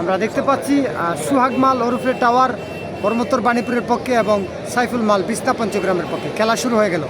আমরা দেখতে পাচ্ছি সুহাগ মাল ওরফে টাওয়ার কর্মোত্তর বাণীপুরের পক্ষে এবং সাইফুল মাল বিস্তা পঞ্চগ্রামের পক্ষে। খেলা শুরু হয়ে গেল।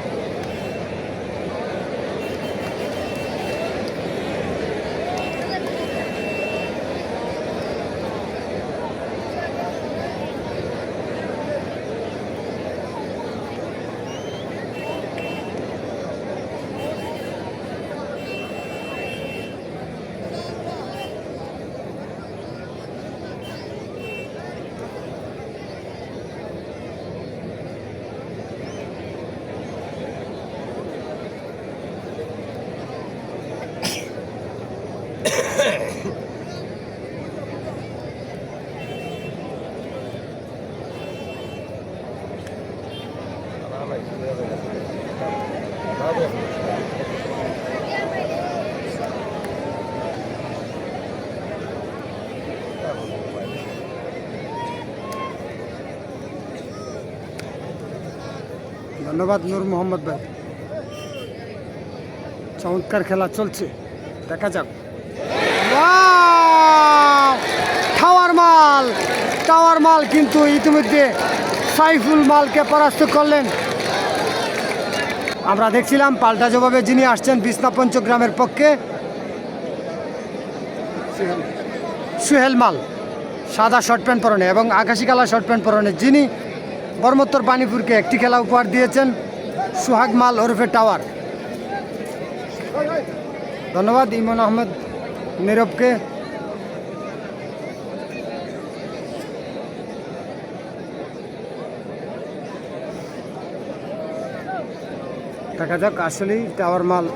ধন্যবাদ নূর মোহাম্মদ ভাই। চমৎকার খেলা চলছে। দেখা যাক। টাওয়ার মাল টাওয়ার মাল কিন্তু ইতিমধ্যে সাইফুল মালকে পরাস্ত করলেন। আমরা দেখছিলাম পাল্টা জবাবে যিনি আসছেন বিছনা পঞ্চগ্রামের পক্ষে, সুহেল মাল, সাদা শর্ট প্যান্ট পরনে এবং আকাশি কালার শর্ট প্যান্ট পরনে যিনি বর্মোত্তর বাণীপুরকে একটি খেলা উপহার দিয়েছেন, সুহাগ মাল ওরফে টাওয়ার। ধন্যবাদ, ইমন আহমেদ, নীরবকে। দেখা যাক, আসলেই টাওয়ার মাল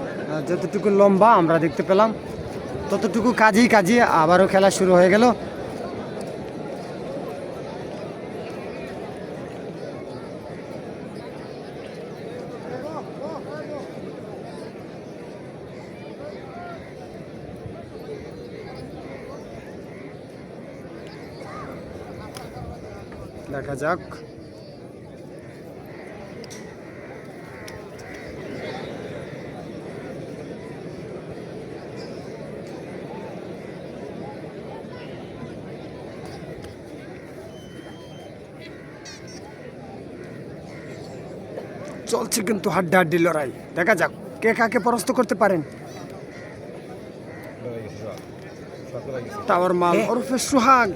যতটুকু লম্বা আমরা দেখতে পেলাম, ততটুকু কাজেই কাজে আবারও খেলা শুরু হয়ে গেল। দেখা যাক। চলছে কিন্তু হাড্ডা হাড্ডি লড়াই। দেখা যাক কে কাকে পরাস্ত করতে পারেন। টাওয়ার মাল ওরফে সুহাগ।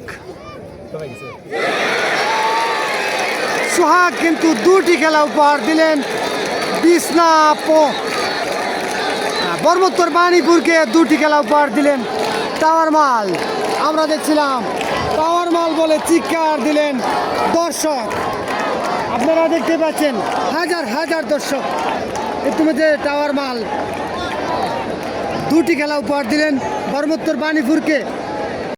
সুহাগ কিন্তু দুটি খেলা উপহার দিলেন বিছনা প- আহ, বর্মোত্তর বাণীপুরকে দুটি খেলা উপহার দিলেন টাওয়ার মাল। আমরা দেখছিলাম টাওয়ার মাল বলে চিৎকার দিলেন দর্শক। আপনারা দেখতে পাচ্ছেন হাজার হাজার দর্শক। ইতিমধ্যে টাওয়ার মাল, দুটি খেলা উপহার দিলেন বর্মোত্তর বাণীপুরকে।